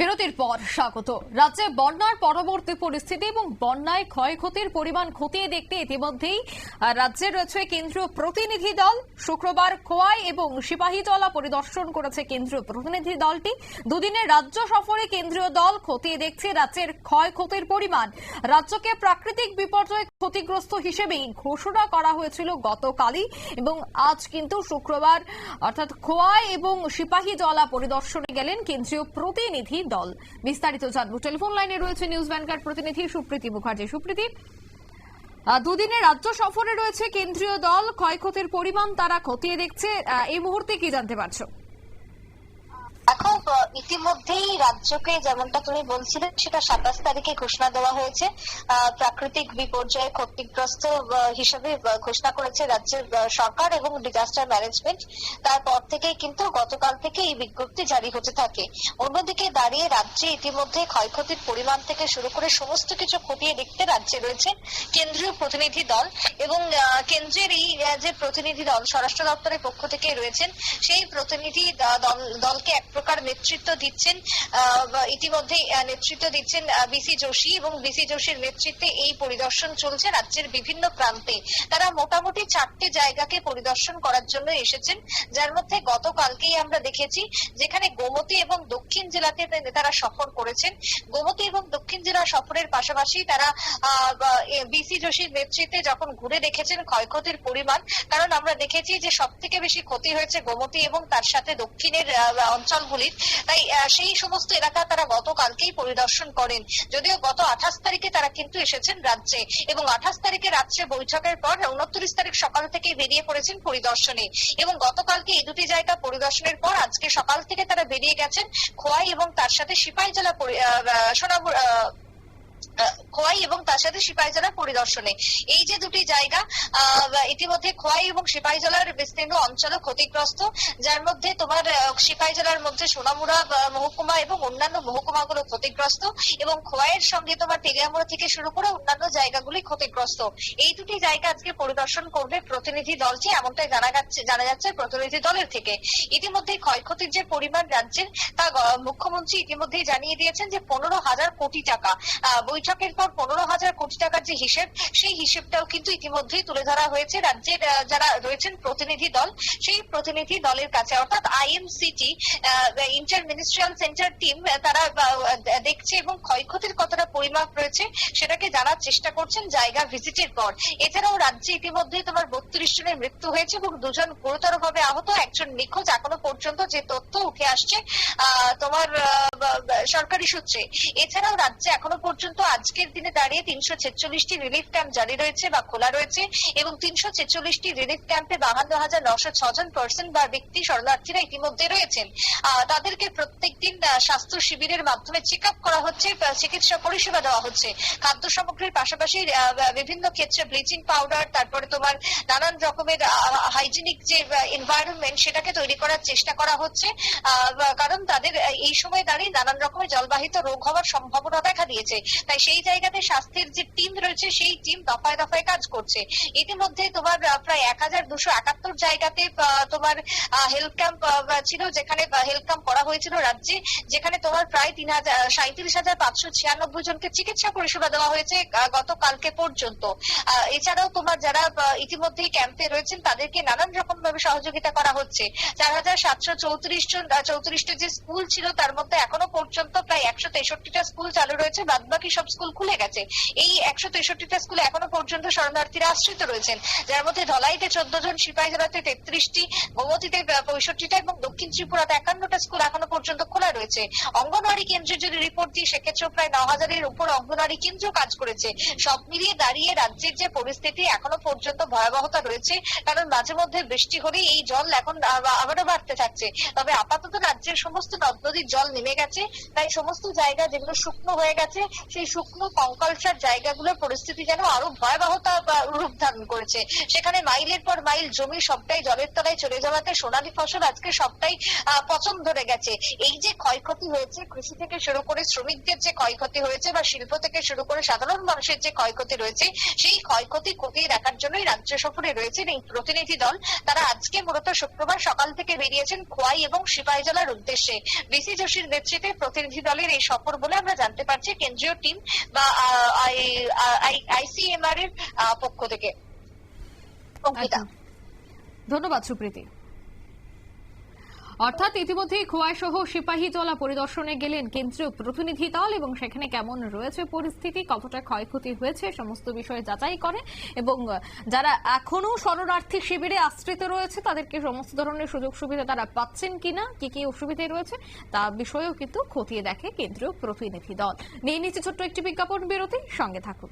বিরতির পর স্বাগত। রাজ্যে বন্যার পরবর্তী পরিস্থিতি এবং বন্যায় ক্ষয়ক্ষতির পরিমাণ খতিয়ে দেখতে ইতিমধ্যেই রাজ্যে রয়েছে কেন্দ্রীয় প্রতিনিধি দল। শুক্রবার খোয়াই এবং সিপাহীজলা পরিদর্শন করেছে কেন্দ্রীয় প্রতিনিধি দলটি। দুদিনের রাজ্য সফরে কেন্দ্রীয় দল খতিয়ে দেখছে রাজ্যের ক্ষয়ক্ষতির পরিমাণ। রাজ্যকে প্রাকৃতিক বিপর্যয় ক্ষতিগ্রস্ত হিসেবেই ঘোষণা করা হয়েছিল গতকালই এবং আজ কিন্তু শুক্রবার, অর্থাৎ খোয়াই এবং সিপাহীজলা পরিদর্শনে গেলেন কেন্দ্রীয় প্রতিনিধি দল। বিস্তারিত জানব। টেলিফোন লাইনে রয়েছে নিউজ ভ্যানকার প্রতিনিধি সুপ্রীতি মুখার্জি। সুপ্রীতি আহ, দুদিনের রাজ্য সফরে রয়েছে কেন্দ্রীয় দল। ক্ষয়ক্ষতির পরিমাণ তারা খতিয়ে দেখছে। এই মুহূর্তে কি জানতে পারছ? ইতিমধ্যেই রাজ্যকে যেমনটা তুমি বলছিলে, সেটা সাতাশ তারিখে ঘোষণা দেওয়া হয়েছে। প্রাকৃতিক বিপর্যয়ে ক্ষতিগ্রস্ত হিসেবে ঘোষণা করেছে রাজ্যের সরকার এবং ডিজাস্টার ম্যানেজমেন্ট তারপর থেকে কিন্তু গতকাল থেকে এই বিজ্ঞপ্তি জারি হতে থাকে। অন্যদিকে দাঁড়িয়ে রাজ্যে ইতিমধ্যে ক্ষয়ক্ষতির পরিমাণ থেকে শুরু করে সমস্ত কিছু খতিয়ে দেখতে রাজ্যে রয়েছে কেন্দ্রীয় প্রতিনিধি দল এবং কেন্দ্রের এই যে প্রতিনিধি দল, স্বরাষ্ট্র দপ্তরের পক্ষ থেকে রয়েছেন, সেই প্রতিনিধি দলকে এক প্রকার নেতৃত্ব দিচ্ছেন ইতিমধ্যেই নেতৃত্ব দিচ্ছেন বিসি যোশী এবং বিসি যোশীর নেতৃত্বে এই পরিদর্শন চলছে রাজ্যের বিভিন্ন প্রান্তে। তারা মোটামুটি চারটে জায়গাকে পরিদর্শন করার জন্য এসেছেন, যার মধ্যে গতকালকেই আমরা দেখেছি যেখানে গোমতী এবং দক্ষিণ জেলাতে তারা সফর করেছেন। গোমতী এবং দক্ষিণ জেলা সফরের পাশাপাশি তারা বিসি যোশীর নেতৃত্বে যখন ঘুরে দেখেছেন ক্ষয়ক্ষতির পরিমাণ, কারণ আমরা দেখেছি যে সব থেকে বেশি ক্ষতি হয়েছে গোমতী এবং তার সাথে দক্ষিণের অঞ্চলগুলির। তাই সেই সমস্ত এলাকা তারা গতকালকেই পরিদর্শন করেন। যদিও গত আঠাশ তারিখে তারা কিন্তু এসেছেন রাজ্যে এবং আঠাশ তারিখে রাজ্যে বৈঠকের পর উনত্রিশ তারিখ সকাল থেকে বেরিয়ে পড়েছেন পরিদর্শনে। এবং গতকালকে এই দুটি জায়গা পরিদর্শনের পর আজকে সকাল থেকে তারা বেরিয়ে গেছেন খোয়াই এবং তার সাথে সিপাহী জেলা সোনাপুর খোয়াই এবং তার সাথে সিপাহীজলা পরিদর্শনে। এই যে দুটি জায়গা ইতিমধ্যে খোয়াই এবং সিপাহীজলার বিস্তীর্ণ অঞ্চল ক্ষতিগ্রস্ত। যার মধ্যে তোমার সিপাহীজলার মধ্যে সোনামুড়া মহকুমা এবং অন্যান্য মহকুমাগুলো ক্ষতিগ্রস্ত এবং খোয়াইয়ের সঙ্গে তোমার তেলিয়ামুড়া থেকে শুরু করে অন্যান্য জায়গাগুলি ক্ষতিগ্রস্ত। এই দুটি জায়গা আজকে পরিদর্শন করবে প্রতিনিধি দলটি এমনটাই জানা যাচ্ছে জানা যাচ্ছে প্রতিনিধি দলের থেকে। ইতিমধ্যে ক্ষয়ক্ষতির যে পরিমাণ রাজ্যের তা মুখ্যমন্ত্রী ইতিমধ্যেই জানিয়ে দিয়েছেন যে পনেরো হাজার কোটি টাকা আহ, বৈঠকের পর পনেরো হাজার কোটি টাকার যে হিসেব, সেই হিসেবটাও কিন্তু ইতিমধ্যেই তুলে ধরা হয়েছে রাজ্যের যারা রয়েছেন প্রতিনিধি দল। সেই প্রতিনিধি দলের কাছে অর্থাৎ IMCT inter ministerial centre team তারা দেখছে এবং ক্ষয়ক্ষতির কতটা পরিমাপ রয়েছে সেটাকে জানার চেষ্টা করছেন জায়গা ভিজিটের পর। এছাড়াও রাজ্যে ইতিমধ্যেই তোমার বত্রিশ জনের মৃত্যু হয়েছে এবং দুজন গুরুতরভাবে আহত, একজন নিখোঁজ এখনও পর্যন্ত যে তথ্য উঠে আসছে তোমার সরকারি সূত্রে। এছাড়াও রাজ্যে এখনও পর্যন্ত আজকের দিনে দাঁড়িয়ে তিনশো ছেচল্লিশটি রিলিফ ক্যাম্প জারি রয়েছে বা খোলা রয়েছে এবং তিনশো ছেচল্লিশটি রিলিফ ক্যাম্পে বাহান্ন হাজার নশো ছজন পার্সন বা ব্যক্তি শরণার্থীরা ইতিমধ্যে রয়েছেন। তাদেরকে প্রত্যেকদিন আহ, স্বাস্থ্য শিবিরের মাধ্যমে চেক আপ করা হচ্ছে চিকিৎসা পরিষেবা দেওয়া হচ্ছে। খাদ্য সামগ্রীর পাশাপাশি বিভিন্ন ক্ষেত্রে ব্লিচিং পাউডার তারপরে তোমার নানান রকমের হাইজিনিক যে এনভায়রনমেন্ট সেটাকে তৈরি করার চেষ্টা করা হচ্ছে। কারণ তাদের এই সময় দাঁড়িয়ে নানান রকমের জলবাহিত রোগ হওয়ার সম্ভাবনা দেখা দিয়েছে। তাই সেই জায়গাতে স্বাস্থ্যের যে টিম রয়েছে, সেই টিম দফায় দফায় কাজ করছে। ইতিমধ্যে তোমার প্রায় এক হাজার দুশো একাত্তর জায়গাতে তোমার হেলথ ক্যাম্প ছিল, যেখানে হেলথ ক্যাম্প করা হয়েছিল রাজ্যে, যেখানে তোমার প্রায় তিন হাজার সাঁত্রিশ হাজার পাঁচশো ছিয়ানব্বই জনকে চিকিৎসা পরিষেবা দেওয়া হয়েছে গতকালকে পর্যন্ত। এছাড়াও তোমার যারা ইতিমধ্যেই ক্যাম্পে রয়েছেন, তাদেরকে নানান রকম ভাবে সহযোগিতা করা হচ্ছে। চার হাজার সাতশো চৌত্রিশ জন চৌত্রিশটা যে স্কুল ছিল, তার মধ্যে এখনও পর্যন্ত প্রায় একশো তেষট্টিটা স্কুল চালু রয়েছে। বাদ বাকি সব স্কুল খুলে গেছে। এই একশো তেষট্টিটা স্কুলে এখনও পর্যন্ত শরণার্থীরা আশ্রিত রয়েছেন। যার মধ্যে ধলাইতে চোদ্দ জন সিপাহীজলাতে তেত্রিশটি, গোমতীতে পঁয়ষট্টিটা এবং দক্ষিণ ত্রিপুরাতে একান্নটা স্কুল এখনও পর্যন্ত খোলা রয়েছে। অঙ্গনওয়াড়ি কেন্দ্রে যদি রিপোর্ট দিই, সেক্ষেত্রেও প্রায় ন হাজারের উপর অঙ্গনওয়াড়ি কেন্দ্র কাজ করেছে। সব মিলিয়ে দাঁড়িয়ে রাজ্যের যে পরিস্থিতি, এখনও পর্যন্ত ভয়াবহতা রয়েছে। কারণ মাঝে মধ্যে বৃষ্টি হলেই এই জল এখন আবারও বাড়তে থাকছে। তবে আপাতত রাজ্যের সমস্ত নদ নদীর জল নেমে গেছে। তাই সমস্ত জায়গা যেগুলো শুকনো হয়ে গেছে, সেই শুকনো কঙ্কালসার জায়গাগুলোর পরিস্থিতি যেন আরও ভয়াবহতা রূপ ধারণ করেছে। সেখানে মাইলের পর মাইল জমি সবটাই জলের তলায় চলে যাওয়াতে সোনালী ফসল আজকে সবটাই পচন ধরে গেছে। এই যে ক্ষয়ক্ষতি হয়েছে, কৃষি থেকে শুরু করে শ্রমিকদের যে ক্ষয়ক্ষতি হয়েছে বা শিল্প থেকে শুরু করে সাধারণ মানুষের যে ক্ষয়ক্ষতি রয়েছে, সেই ক্ষয়ক্ষতি খতিয়ে দেখার জন্যই রাজ্য সফরে রয়েছেন এই প্রতিনিধি দল। তারা আজকে মূলত শুক্রবার সকাল থেকে বেরিয়েছেন খোয়াই এবং সিপাহীজলার উদ্দেশ্যে। বিসি যোশীর নেতৃত্বে প্রতিনিধি দলের এই সফর বলে আমরা জানতে পারছি। কেন্দ্রীয় টিম বা আইসিএমআর এর আহ, পক্ষ থেকে ধন্যবাদ সুপ্রীতি অর্থাৎ ইতিমধ্যেই খোয়াই সহ সিপাহী জলা পরিদর্শনে গেলেন কেন্দ্রীয় প্রতিনিধি দল এবং সেখানে কেমন রয়েছে পরিস্থিতি, কতটা ক্ষয়ক্ষতি হয়েছে, সমস্ত বিষয়ে যাচাই করে এবং যারা এখনও শরণার্থী শিবিরে আশ্রিত রয়েছে, তাদেরকে সমস্ত ধরনের সুযোগ সুবিধা তারা পাচ্ছেন কিনা, কি কি অসুবিধে রয়েছে, তা বিষয়েও কিন্তু খতিয়ে দেখে কেন্দ্রীয় প্রতিনিধি দল। নিয়ে নিচ্ছে ছোট্ট একটি বিজ্ঞাপন বিরতি, সঙ্গে থাকুন।